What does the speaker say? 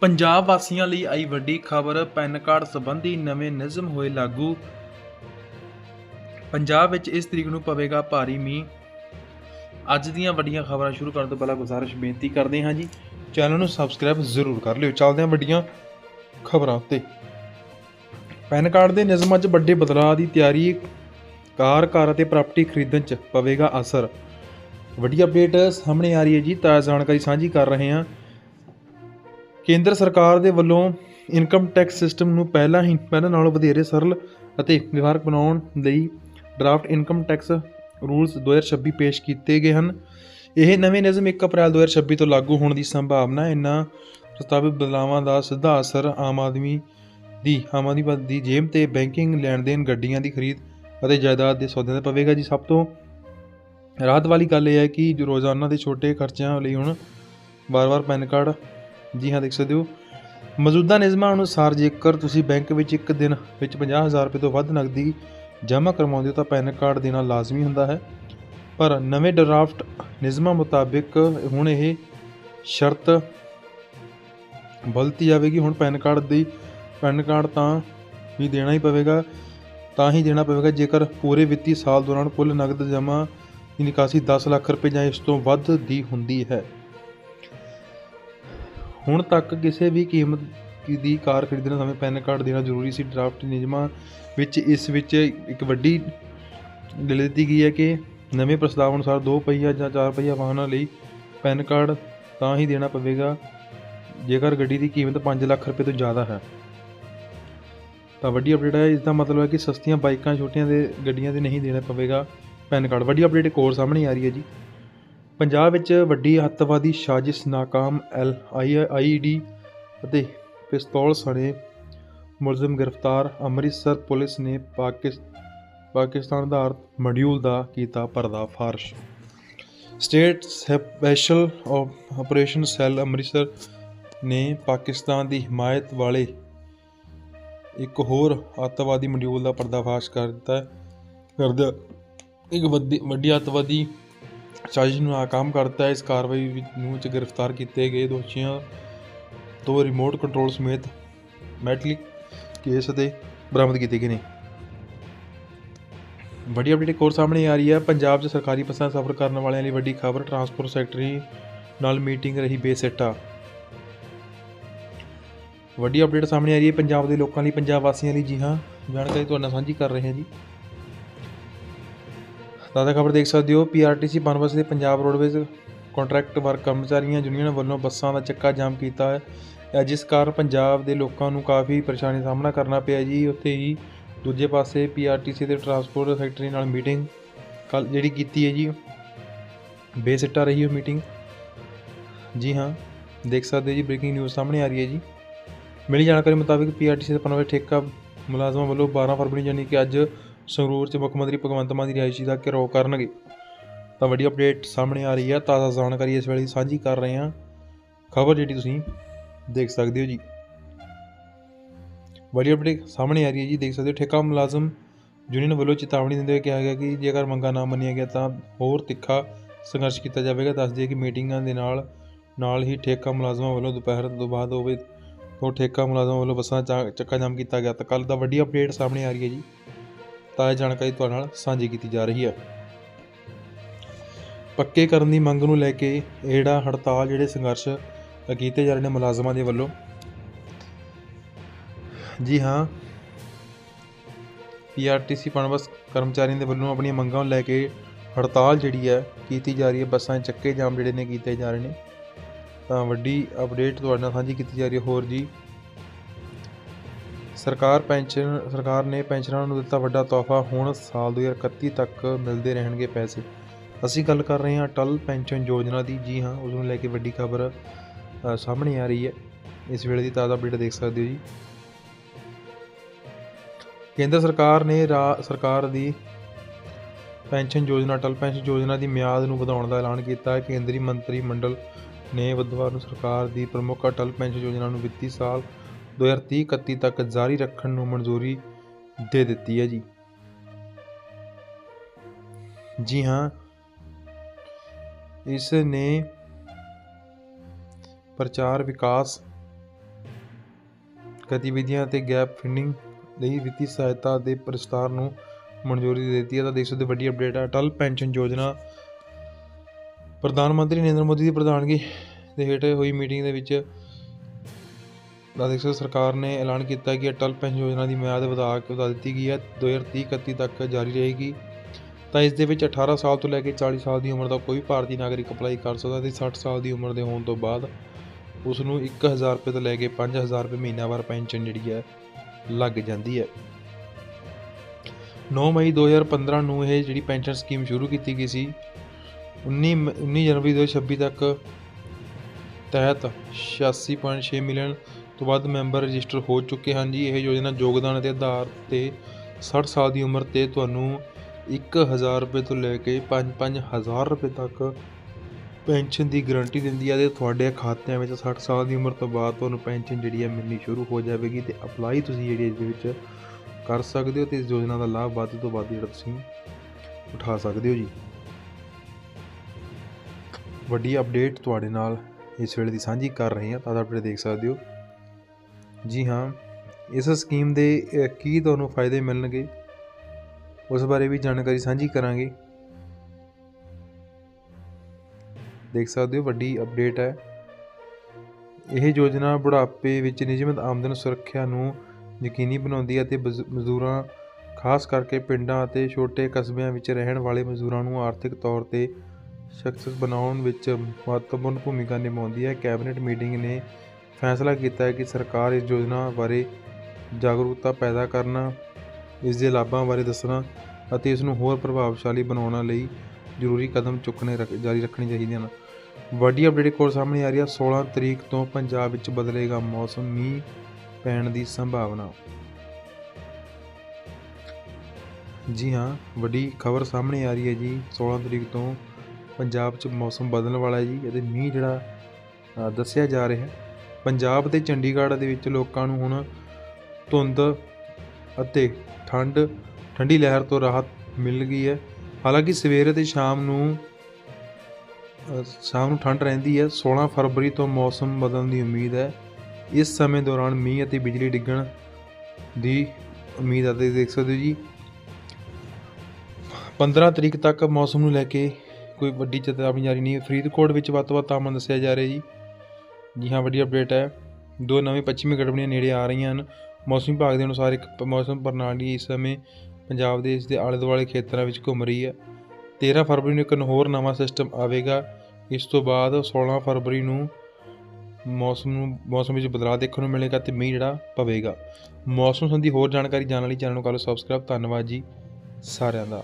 ਪੰਜਾਬ ਵਾਸੀਆਂ ਲਈ ਆਈ ਵੱਡੀ ਖਬਰ, ਪੈਨ ਕਾਰਡ ਸੰਬੰਧੀ ਨਵੇਂ ਨਿਯਮ ਹੋਏ ਲਾਗੂ। ਪੰਜਾਬ ਵਿੱਚ ਇਸ ਤਰੀਕ ਨੂੰ ਪਵੇਗਾ ਭਾਰੀ ਮੀਂਹ। ਅੱਜ ਦੀਆਂ ਵੱਡੀਆਂ ਖਬਰਾਂ ਸ਼ੁਰੂ ਕਰਨ ਤੋਂ ਪਹਿਲਾਂ ਗੁਜ਼ਾਰਿਸ਼ ਬੇਨਤੀ ਕਰਦੇ ਹਾਂ ਜੀ। ਚੈਨਲ ਨੂੰ ਸਬਸਕ੍ਰਾਈਬ ਜ਼ਰੂਰ ਕਰ ਲਿਓ। ਚੱਲਦੇ ਹਾਂ ਵੱਡੀਆਂ ਖਬਰਾਂ ਉੱਤੇ। ਪੈਨ ਕਾਰਡ ਦੇ ਨਿਯਮਾਂ 'ਚ ਵੱਡੇ ਬਦਲਾਅ ਦੀ ਤਿਆਰੀ, ਕਾਰ ਕਾਰ ਅਤੇ ਪ੍ਰਾਪਰਟੀ ਖਰੀਦਣ 'ਚ ਪਵੇਗਾ ਅਸਰ। ਵੱਡੀ ਅਪਡੇਟ ਸਾਹਮਣੇ ਆ ਰਹੀ ਹੈ ਜੀ। ਤਾਜ਼ਾ ਜਾਣਕਾਰੀ ਸਾਂਝੀ ਕਰ ਰਹੇ ਹਾਂ। ਕੇਂਦਰ ਸਰਕਾਰ ਦੇ ਵੱਲੋਂ ਇਨਕਮ ਟੈਕਸ ਸਿਸਟਮ ਨੂੰ ਪਹਿਲਾਂ ਹੀ, ਪਹਿਲਾਂ ਨਾਲੋਂ ਵਧੇਰੇ ਸਰਲ ਅਤੇ ਵਿਵਹਾਰਕ ਬਣਾਉਣ ਲਈ ਡਰਾਫਟ ਇਨਕਮ ਟੈਕਸ ਰੂਲਸ 2026 ਪੇਸ਼ ਕੀਤੇ ਗਏ ਹਨ। ਇਹ ਨਵੇਂ ਨਿਯਮ 1 ਅਪ੍ਰੈਲ 2026 ਤੋਂ ਲਾਗੂ ਹੋਣ ਦੀ ਸੰਭਾਵਨਾ ਹੈ। ਇਨ੍ਹਾਂ ਪ੍ਰਸਤਾਵਿਤ ਬਦਲਾਵਾਂ ਦਾ ਸਿੱਧਾ ਅਸਰ ਆਮ ਆਦਮੀ ਦੀ, ਆਮ ਆਦਮੀ ਦੀ ਜੇਬ ਤੇ ਬੈਂਕਿੰਗ ਲੈਣ ਦੇਣ ਗੱਡੀਆਂ ਦੀ ਖਰੀਦ ਅਤੇ ਜਾਇਦਾਦ ਦੇ ਸੌਦਿਆਂ ਤੇ ਪਵੇਗਾ ਜੀ। ਸਭ ਤੋਂ ਰਾਹਤ ਵਾਲੀ ਗੱਲ ਇਹ ਹੈ ਕਿ ਜੋ ਰੋਜ਼ਾਨਾ ਦੇ ਛੋਟੇ ਖਰਚਿਆਂ ਲਈ ਹੁਣ ਵਾਰ-ਵਾਰ ਪੈਨ ਕਾਰਡ ਜੀ ਹਾਂ, ਦੇਖ ਸਕਦੇ ਹੋ। ਮੌਜੂਦਾ ਨਿਯਮਾਂ ਅਨੁਸਾਰ ਜੇਕਰ ਤੁਸੀਂ ਬੈਂਕ ਵਿੱਚ ਇੱਕ ਦਿਨ ਵਿੱਚ 50000 ਰੁਪਏ ਤੋਂ ਵੱਧ ਨਕਦੀ ਜਮ੍ਹਾਂ ਕਰਵਾਉਂਦੇ ਹੋ ਤਾਂ ਪੈਨ ਕਾਰਡ ਦੇਣਾ ਲਾਜ਼ਮੀ ਹੁੰਦਾ ਹੈ। ਪਰ ਨਵੇਂ ਡਰਾਫਟ ਨਿਯਮਾਂ ਮੁਤਾਬਿਕ ਹੁਣ ਇਹ ਸ਼ਰਤ ਬਦਲਤੀ ਜਾਵੇਗੀ। ਹੁਣ ਪੈਨ ਕਾਰਡ ਦੀ, ਪੈਨ ਕਾਰਡ ਤਾਂ ਵੀ ਦੇਣਾ ਹੀ ਪਵੇਗਾ, ਤਾਂ ਹੀ ਦੇਣਾ ਪਵੇਗਾ। ਜੇਕਰ ਪੂਰੇ ਵਿੱਤੀ ਸਾਲ ਦੌਰਾਨ ਕੁੱਲ ਨਕਦ ਜਮ੍ਹਾਂ ਦੀ ਨਿਕਾਸੀ 10 ਲੱਖ ਰੁਪਏ ਜਾਂ ਇਸ ਤੋਂ ਵੱਧ ਦੀ ਹੁੰਦੀ ਹੈ। ਹੁਣ ਤੱਕ ਕਿਸੇ ਵੀ ਕੀਮਤ ਦੀ ਕਾਰ ਖਰੀਦਣ ਸਮੇਂ ਪੈਨ ਕਾਰਡ ਦੇਣਾ ਜ਼ਰੂਰੀ ਸੀ। ਡਰਾਫਟ ਨਿਯਮਾਂ ਵਿੱਚ ਇਸ ਵਿੱਚ ਇੱਕ ਵੱਡੀ ਗੱਲ ਦਿੱਤੀ ਗਈ ਹੈ ਕਿ ਨਵੇਂ ਪ੍ਰਸਤਾਵ ਅਨੁਸਾਰ 2 ਪਹੀਆ ਜਾਂ 4 ਪਹੀਆ ਵਾਹਨਾਂ ਲਈ ਪੈਨ ਕਾਰਡ ਤਾਂ ਹੀ ਦੇਣਾ ਪਵੇਗਾ, ਜੇਕਰ ਗੱਡੀ ਦੀ ਕੀਮਤ 5 ਲੱਖ ਰੁਪਏ ਤੋਂ ਜ਼ਿਆਦਾ ਹੈ। ਤਾਂ ਵੱਡੀ ਅਪਡੇਟ ਹੈ ਇਸ ਦਾ ਮਤਲਬ ਹੈ ਕਿ ਸਸਤੀਆਂ ਬਾਈਕਾਂ ਛੋਟੀਆਂ ਦੇ, ਗੱਡੀਆਂ ਦੇ ਨਹੀਂ ਦੇਣਾ ਪਵੇਗਾ ਪੈਨ ਕਾਰਡ। ਵੱਡੀ ਅਪਡੇਟ ਇੱਕ ਹੋਰ ਸਾਹਮਣੇ ਆ ਰਹੀ ਹੈ ਜੀ। ਪੰਜਾਬ ਵਿੱਚ ਵੱਡੀ ਅੱਤਵਾਦੀ ਸਾਜ਼ਿਸ਼ ਨਾਕਾਮ ਐਲ ਆਈ ਆਈ ਡੀ ਅਤੇ ਪਿਸਤੌਲ ਸਣੇ ਮੁਲਜ਼ਮ ਗ੍ਰਿਫਤਾਰ। ਅੰਮ੍ਰਿਤਸਰ ਪੁਲਿਸ ਨੇ ਪਾਕਿਸਤਾਨ ਆਧਾਰਿਤ ਮੋਡਿਊਲ ਦਾ ਕੀਤਾ ਪਰਦਾਫਾਸ਼। State special operation cell Amritsar ਨੇ ਪਾਕਿਸਤਾਨ ਦੀ ਹਮਾਇਤ ਵਾਲੇ ਇੱਕ ਹੋਰ ਅੱਤਵਾਦੀ ਮੋਡਿਊਲ ਦਾ ਪਰਦਾਫਾਸ਼ ਕਰ ਦਿੱਤਾ ਕਰਦਾ ਇੱਕ ਵੱਡੀ ਵੱਡੀ ਅੱਤਵਾਦੀ ਸਾਜ਼ਿਸ਼ ਨੂੰ ਨਾਕਾਮ ਕਰਤਾ ਹੈ ਇਸ ਕਾਰਵਾਈ ਨੂੰ ਚ ਗ੍ਰਿਫਤਾਰ ਕੀਤੇ ਗਏ ਦੋਸ਼ੀਆਂ ਤੋਂ ਰਿਮੋਟ ਕੰਟਰੋਲ ਸਮੇਤ ਮੈਟਲਿਕ ਕੇਸ ਅਤੇ ਬਰਾਮਦ ਕੀਤੇ ਗਏ ਨੇ। ਵੱਡੀ ਅਪਡੇਟ ਇੱਕ ਹੋਰ ਸਾਹਮਣੇ ਆ ਰਹੀ ਹੈ। ਪੰਜਾਬ 'ਚ ਸਰਕਾਰੀ ਬੱਸਾਂ ਸਫ਼ਰ ਕਰਨ ਵਾਲਿਆਂ ਲਈ ਵੱਡੀ ਖਬਰ ਟਰਾਂਸਪੋਰਟ ਸੈਕਟਰੀ ਨਾਲ ਮੀਟਿੰਗ ਰਹੀ ਬੇਸਿੱਟਾ। ਵੱਡੀ ਅਪਡੇਟ ਸਾਹਮਣੇ ਆ ਰਹੀ ਹੈ। ਪੰਜਾਬ ਦੇ ਲੋਕਾਂ ਲਈ, ਪੰਜਾਬ ਵਾਸੀਆਂ ਲਈ ਜੀ ਹਾਂ, ਜਾਣਕਾਰੀ ਤੁਹਾਡੇ ਨਾਲ ਸਾਂਝੀ ਕਰ ਰਹੇ ਹਾਂ ਜੀ। ਤਾਜ਼ਾ ਖਬਰ ਦੇਖ ਸਕਦੇ ਹੋ ਪੀਆਰਟੀਸੀ ਪਨਬਸ ਦੇ ਪੰਜਾਬ ਰੋਡਵੇਜ਼ ਕੰਟਰੈਕਟ ਵਰਕ ਕਰਮਚਾਰੀਆਂ ਯੂਨੀਅਨ ਵੱਲੋਂ ਬੱਸਾਂ ਦਾ ਚੱਕਾ ਜਾਮ ਕੀਤਾ ਹੈ। ਜਿਸ ਕਾਰਨ ਪੰਜਾਬ ਦੇ ਲੋਕਾਂ ਨੂੰ ਕਾਫੀ ਪਰੇਸ਼ਾਨੀ ਦਾ ਸਾਹਮਣਾ ਕਰਨਾ ਪਿਆ ਜੀ। ਉੱਥੇ ਹੀ ਦੂਜੇ ਪਾਸੇ ਪੀਆਰਟੀਸੀ ਦੇ ਟਰਾਂਸਪੋਰਟ ਸੈਕਟਰੀ ਨਾਲ ਮੀਟਿੰਗ ਕੱਲ ਜਿਹੜੀ ਕੀਤੀ ਹੈ ਜੀ, ਬੇਸਿੱਟਾ ਰਹੀ ਉਹ ਮੀਟਿੰਗ ਜੀ ਹਾਂ, ਦੇਖ ਸਕਦੇ ਹੋ ਜੀ ਬ੍ਰੇਕਿੰਗ ਨਿਊਜ਼ ਸਾਹਮਣੇ ਆ ਰਹੀ ਹੈ ਜੀ। ਮਿਲੀ ਜਾਣਕਾਰੀ ਮੁਤਾਬਿਕ ਪੀਆਰਟੀਸੀ ਦੇ ਪਨਵੇ ਠੇਕਾ ਮੁਲਾਜ਼ਮਾਂ ਵੱਲੋਂ 12 ਫਰਵਰੀ ਯਾਨੀ ਕਿ ਅੱਜ ਸੰਗਰੂਰ 'ਚ ਮੁੱਖ ਮੰਤਰੀ ਭਗਵੰਤ ਮਾਨ ਦੀ ਰਿਹਾਇਸ਼ੀ ਦਾ ਘਿਰਾਓ ਕਰਨਗੇ। ਤਾਂ ਵੱਡੀ ਅਪਡੇਟ ਸਾਹਮਣੇ ਆ ਰਹੀ ਹੈ ਤਾਜ਼ਾ ਜਾਣਕਾਰੀ ਇਸ ਵੇਲੇ ਸਾਂਝੀ ਕਰ ਰਹੇ ਹਾਂ। ਖਬਰ ਜਿਹੜੀ ਤੁਸੀਂ ਦੇਖ ਸਕਦੇ ਹੋ ਜੀ। ਵੱਡੀ ਅਪਡੇਟ ਸਾਹਮਣੇ ਆ ਰਹੀ ਹੈ ਜੀ, ਦੇਖ ਸਕਦੇ ਹੋ ਠੇਕਾ ਮੁਲਾਜ਼ਮ ਯੂਨੀਅਨ ਵੱਲੋਂ ਚੇਤਾਵਨੀ ਦਿੰਦੇ ਹੋਏ ਕਿਹਾ ਗਿਆ ਕਿ ਜੇਕਰ ਮੰਗਾਂ ਨਾ ਮੰਨੀਆਂ ਗਿਆ ਤਾਂ ਹੋਰ ਤਿੱਖਾ ਸੰਘਰਸ਼ ਕੀਤਾ ਜਾਵੇਗਾ। ਦੱਸ ਦਈਏ ਕਿ ਮੀਟਿੰਗਾਂ ਦੇ ਨਾਲ ਨਾਲ ਹੀ ਠੇਕਾ ਮੁਲਾਜ਼ਮਾਂ ਵੱਲੋਂ ਦੁਪਹਿਰ ਤੋਂ ਬਾਅਦ ਹੋਵੇ ਤੋਂ ਠੇਕਾ ਮੁਲਾਜ਼ਮਾਂ ਵੱਲੋਂ ਬੱਸਾਂ ਚਾ- ਚੱਕਾ ਜਾਮ ਕੀਤਾ ਗਿਆ। ਤਾਂ ਕੱਲ ਦਾ ਵੱਡੀ ਅਪਡੇਟ ਸਾਹਮਣੇ ਆ ਰਹੀ ਹੈ ਜੀ। ਤਾਂ ਇਹ ਜਾਣਕਾਰੀ ਤੁਹਾਡੇ ਨਾਲ ਸਾਂਝੀ ਕੀਤੀ ਜਾ ਰਹੀ ਹੈ। ਪੱਕੇ ਕਰਨ ਦੀ ਮੰਗ ਨੂੰ ਲੈ ਕੇ ਜਿਹੜਾ ਹੜਤਾਲ, ਜਿਹੜੇ ਸੰਘਰਸ਼ ਕੀਤੇ ਜਾ ਰਹੇ ਨੇ ਮੁਲਾਜ਼ਮਾਂ ਦੇ ਵੱਲੋਂ। ਜੀ ਹਾਂ ਪੀਆਰਟੀਸੀ ਪਨਬਸ ਕਰਮਚਾਰੀਆਂ ਦੇ ਵੱਲੋਂ ਆਪਣੀਆਂ ਮੰਗਾਂ ਨੂੰ ਲੈ ਕੇ ਹੜਤਾਲ ਜਿਹੜੀ ਹੈ, ਕੀਤੀ ਜਾ ਰਹੀ ਹੈ। ਬੱਸਾਂ ਚੱਕੇ ਜਾਮ ਜਿਹੜੇ ਨੇ ਕੀਤੇ ਜਾ ਰਹੇ ਨੇ। ਤਾਂ ਵੱਡੀ ਅਪਡੇਟ ਤੁਹਾਡੇ ਨਾਲ ਸਾਂਝੀ ਕੀਤੀ ਜਾ ਰਹੀ ਹੈ। ਹੋਰ ਜੀ ਸਰਕਾਰ ਪੈਨਸ਼ਨ, ਸਰਕਾਰ ਨੇ ਪੈਨਸ਼ਨਰਾਂ ਨੂੰ ਦਿੱਤਾ ਵੱਡਾ ਤੋਹਫਾ। ਹੁਣ ਸਾਲ 2031 ਤੱਕ ਮਿਲਦੇ ਰਹਿਣਗੇ ਪੈਸੇ। ਅਸੀਂ ਗੱਲ ਕਰ ਰਹੇ ਹਾਂ ਅਟਲ ਪੈਨਸ਼ਨ ਯੋਜਨਾ ਦੀ। ਜੀ ਹਾਂ, ਉਸ ਨੂੰ ਲੈ ਕੇ ਵੱਡੀ ਖਬਰ ਸਾਹਮਣੇ ਆ ਰਹੀ ਹੈ। ਇਸ ਵੇਲੇ ਦੀ ਤਾਜ਼ਾ ਅਪਡੇਟ ਦੇਖ ਸਕਦੇ ਹੋ ਜੀ। ਕੇਂਦਰ ਸਰਕਾਰ ਨੇ ਰਾ- ਸਰਕਾਰ ਦੀ ਪੈਨਸ਼ਨ ਯੋਜਨਾ, ਅਟਲ ਪੈਨਸ਼ਨ ਯੋਜਨਾ ਦੀ ਮਿਆਦ ਨੂੰ ਵਧਾਉਣ ਦਾ ਐਲਾਨ ਕੀਤਾ ਹੈ। ਕੇਂਦਰੀ ਮੰਤਰੀ ਮੰਡਲ ਨੇ ਬੁੱਧਵਾਰ ਨੂੰ ਸਰਕਾਰ ਦੀ ਪ੍ਰਮੁੱਖ ਅਟਲ ਪੈਨਸ਼ਨ ਯੋਜਨਾ ਨੂੰ ਵਿੱਤੀ ਸਾਲ 2030-31 ਤੱਕ ਜਾਰੀ ਰੱਖਣ ਨੂੰ ਮਨਜ਼ੂਰੀ ਦੇ ਦਿੱਤੀ ਹੈ ਜੀ। ਜੀ ਹਾਂ ਇਸ ਨੇ ਪ੍ਰਚਾਰ ਵਿਕਾਸ ਗਤੀਵਿਧੀਆਂ ਅਤੇ ਗੈਪ ਫਿਲਿੰਗ ਲਈ ਵਿੱਤੀ ਸਹਾਇਤਾ ਦੇ ਪ੍ਰਸਤਾਵ ਨੂੰ ਮਨਜ਼ੂਰੀ ਦੇ ਦਿੱਤੀ ਹੈ। ਤਾਂ ਦੇਖ ਸਕਦੇ ਵੱਡੀ ਅਪਡੇਟ ਹੈ, ਅਟਲ ਪੈਨਸ਼ਨ ਯੋਜਨਾ। ਪ੍ਰਧਾਨ ਮੰਤਰੀ ਨਰਿੰਦਰ ਮੋਦੀ ਦੀ ਪ੍ਰਧਾਨਗੀ ਦੇ ਹੇਠ ਹੋਈ ਮੀਟਿੰਗ ਦੇ ਵਿੱਚ ਤਾਂ ਸਕਦੇ ਸਰਕਾਰ ਨੇ ਐਲਾਨ ਕੀਤਾ ਕਿ ਅਟਲ ਪੈਨਸ਼ਨ ਯੋਜਨਾ ਦੀ ਮਿਆਦ ਵਧਾ ਕੇ ਵਧਾ ਦਿੱਤੀ ਗਈ ਹੈ 2030-31 ਤੱਕ ਜਾਰੀ ਰਹੇਗੀ। ਤਾਂ ਇਸ ਦੇ ਵਿੱਚ 18 ਸਾਲ ਤੋਂ ਲੈ ਕੇ 40 ਸਾਲ ਦੀ ਉਮਰ ਦਾ ਕੋਈ ਭਾਰਤੀ ਨਾਗਰਿਕ ਅਪਲਾਈ ਕਰ ਸਕਦਾ ਤੇ 60 ਸਾਲ ਦੀ ਉਮਰ ਦੇ ਹੋਣ ਤੋਂ ਬਾਅਦ ਉਸ ਨੂੰ 1000 ਰੁਪਏ ਤੋਂ ਲੈ ਕੇ 5000 ਰੁਪਏ ਮਹੀਨਾਵਾਰ ਪੈਨਸ਼ਨ ਜਿਹੜੀ ਹੈ, ਲੱਗ ਜਾਂਦੀ ਹੈ। 9 ਮਈ 2015 ਨੂੰ ਇਹ ਜਿਹੜੀ ਪੈਨਸ਼ਨ ਸਕੀਮ ਸ਼ੁਰੂ ਕੀਤੀ ਗਈ ਸੀ 19 ਮ- 19 ਜਨਵਰੀ 2026 ਤੱਕ ਤਹਿਤ 86.6 ਮਿਲੀਅਨ ਤੋਂ ਵੱਧ ਮੈਂਬਰ ਰਜਿਸਟਰ ਹੋ ਚੁੱਕੇ ਹਨ ਜੀ। ਇਹ ਯੋਜਨਾ ਯੋਗਦਾਨ ਦੇ ਆਧਾਰ ਤੇ ਸੱਠ ਸਾਲ ਦੀ ਉਮਰ ਤੇ ਤੁਹਾਨੂੰ ਇੱਕ ਹਜ਼ਾਰ ਰੁਪਏ ਤੋਂ ਲੈ ਕੇ 5-5000 ਰੁਪਏ ਤੱਕ ਪੈਨਸ਼ਨ ਦੀ ਗਰੰਟੀ ਦਿੰਦੀ ਹੈ ਅਤੇ ਤੁਹਾਡੇ ਖਾਤਿਆਂ ਵਿੱਚ ਸੱਠ ਸਾਲ ਦੀ ਉਮਰ ਤੋਂ ਬਾਅਦ ਤੁਹਾਨੂੰ ਪੈਨਸ਼ਨ ਜਿਹੜੀ ਹੈ ਮਿਲਣੀ ਸ਼ੁਰੂ ਹੋ ਜਾਵੇਗੀ ਅਤੇ ਅਪਲਾਈ ਤੁਸੀਂ ਜਿਹੜੀ ਇਸ ਦੇ ਵਿੱਚ ਕਰ ਸਕਦੇ ਹੋ ਤੇ ਇਸ ਯੋਜਨਾ ਦਾ ਲਾਭ ਵੱਧ ਤੋਂ ਵੱਧ ਜਿਹੜਾ ਤੁਸੀਂ ਉਠਾ ਸਕਦੇ ਹੋ ਜੀ। ਵੱਡੀ ਅਪਡੇਟ ਤੁਹਾਡੇ ਨਾਲ ਇਸ ਵੇਲੇ ਦੀ ਸਾਂਝੀ ਕਰ ਰਹੇ ਹਾਂ, ਤਾਂ ਅਪਡੇਟ ਦੇਖ ਸਕਦੇ ਹੋ। ਜੀ ਹਾਂ ਇਸ ਸਕੀਮ ਦੇ ਅਹ, ਕੀ ਤੁਹਾਨੂੰ ਫਾਇਦੇ ਮਿਲਣਗੇ? ਉਸ ਬਾਰੇ ਵੀ ਜਾਣਕਾਰੀ ਸਾਂਝੀ ਕਰਾਂਗੇ। ਦੇਖ ਸਕਦੇ ਹੋ ਵੱਡੀ ਅਪਡੇਟ ਹੈ। ਇਹ ਯੋਜਨਾ ਬੁਢਾਪੇ ਵਿੱਚ ਨਿਯਮਿਤ ਆਮਦਨ ਸੁਰੱਖਿਆ ਨੂੰ ਯਕੀਨੀ ਬਣਾਉਂਦੀ ਹੈ ਅਤੇ ਬਜ਼- ਮਜ਼ਦੂਰਾਂ ਖਾਸ ਕਰਕੇ ਪਿੰਡਾਂ ਅਤੇ ਛੋਟੇ ਕਸਬਿਆਂ ਵਿੱਚ ਰਹਿਣ ਵਾਲੇ ਮਜ਼ਦੂਰਾਂ ਨੂੰ ਆਰਥਿਕ ਤੌਰ ਤੇ ਸਖਤ ਬਣਾਉਣ ਵਿੱਚ ਮਹੱਤਵਪੂਰਨ ਭੂਮਿਕਾ ਨਿਭਾਉਂਦੀ ਹੈ। ਕੈਬਨਿਟ ਮੀਟਿੰਗ ਨੇ ਫੈਸਲਾ ਕੀਤਾ ਹੈ ਕਿ ਸਰਕਾਰ ਇਸ ਯੋਜਨਾ ਬਾਰੇ ਜਾਗਰੂਕਤਾ ਪੈਦਾ ਕਰਨਾ, ਇਸ ਦੇ ਲਾਭਾਂ ਬਾਰੇ ਦੱਸਣਾ ਅਤੇ ਇਸ ਨੂੰ ਹੋਰ ਪ੍ਰਭਾਵਸ਼ਾਲੀ ਬਣਾਉਣ ਲਈ ਜ਼ਰੂਰੀ ਕਦਮ ਚੁੱਕਣੇ ਰੱਖ- ਜਾਰੀ ਰੱਖਣੇ ਚਾਹੀਦੇ ਹਨ। ਵੱਡੀ ਅਪਡੇਟ ਹੋਰ ਸਾਹਮਣੇ ਆ ਰਹੀ ਹੈ। 16 ਤਰੀਕ ਤੋਂ ਪੰਜਾਬ ਵਿੱਚ ਬਦਲੇਗਾ ਮੌਸਮ, ਮੀਂਹ ਪੈਣ ਦੀ ਸੰਭਾਵਨਾ। ਜੀ ਹਾਂ, ਵੱਡੀ ਖਬਰ ਸਾਹਮਣੇ ਆ ਰਹੀ ਹੈ ਜੀ। 16 ਤਰੀਕ ਤੋਂ ਪੰਜਾਬ 'ਚ ਮੌਸਮ ਬਦਲਣ ਵਾਲਾ ਹੈ ਜੀ ਅਤੇ ਮੀਂਹ ਜਿਹੜਾ ਦੱਸਿਆ ਜਾ ਰਿਹਾ ਹੈ। ਪੰਜਾਬ ਅਤੇ ਚੰਡੀਗੜ੍ਹ ਦੇ ਵਿੱਚ ਲੋਕਾਂ ਨੂੰ ਹੁਣ ਧੁੰਦ ਅਤੇ ਠੰਡ, ਠੰਡੀ ਲਹਿਰ ਤੋਂ ਰਾਹਤ ਮਿਲ ਗਈ ਹੈ। ਹਾਲਾਂਕਿ ਸਵੇਰੇ ਤੇ ਸ਼ਾਮ ਨੂੰ ਸ਼ਾਮ ਨੂੰ ਠੰਡ ਰਹਿੰਦੀ ਹੈ। 16 ਫਰਵਰੀ ਤੋਂ ਮੌਸਮ ਬਦਲਣ ਦੀ ਉਮੀਦ ਹੈ। ਇਸ ਸਮੇਂ ਦੌਰਾਨ ਮੀਂਹ ਅਤੇ ਬਿਜਲੀ ਡਿੱਗਣ ਦੀ ਉਮੀਦ ਹੈ। ਤੁਸੀਂ ਦੇਖ ਸਕਦੇ ਹੋ ਜੀ। 15 ਤਰੀਕ ਤੱਕ ਮੌਸਮ ਨੂੰ ਲੈ ਕੇ ਕੋਈ ਵੱਡੀ ਚੇਤਾਵਨੀ ਜਾਰੀ ਨਹੀਂ ਹੈ। ਫਰੀਦਕੋਟ ਵਿੱਚ ਵੱਧ ਤੋਂ ਵੱਧ ਤਾਪਮਾਨ ਦੱਸਿਆ ਜਾ ਰਿਹਾ ਜੀ। ਜੀ ਹਾਂ ਵੱਡੀ ਅਪਡੇਟ ਹੈ। ਦੋ ਨਵੇਂ ਪੱਛਮੀ ਗੜਬੜੀਆਂ ਨੇੜੇ ਆ ਰਹੀਆਂ ਹਨ। ਮੌਸਮ ਵਿਭਾਗ ਦੇ ਅਨੁਸਾਰ ਇੱਕ ਮੌਸਮ ਪ੍ਰਣਾਲੀ ਇਸ ਸਮੇਂ ਪੰਜਾਬ ਦੇ ਇਸ ਦੇ ਆਲੇ ਦੁਆਲੇ ਖੇਤਰਾਂ ਵਿੱਚ ਘੁੰਮ ਰਹੀ ਹੈ। 13 ਫਰਵਰੀ ਨੂੰ ਇੱਕ ਹੋਰ ਨਵਾਂ ਸਿਸਟਮ ਆਵੇਗਾ। ਇਸ ਤੋਂ ਬਾਅਦ 16 ਫਰਵਰੀ ਨੂੰ ਮੌਸਮ ਨੂੰ, ਮੌਸਮ ਵਿੱਚ ਬਦਲਾਅ ਦੇਖਣ ਨੂੰ ਮਿਲੇਗਾ ਤੇ ਮੀਂਹ ਜਿਹੜਾ ਪਵੇਗਾ। ਮੌਸਮ ਸੰਬੰਧੀ ਹੋਰ ਜਾਣਕਾਰੀ ਜਾਣਨ ਲਈ ਚੈਨਲ ਨੂੰ ਕਰ ਲਓ ਸਬਸਕ੍ਰਾਈਬ ਧੰਨਵਾਦ ਜੀ ਸਾਰਿਆਂ ਦਾ।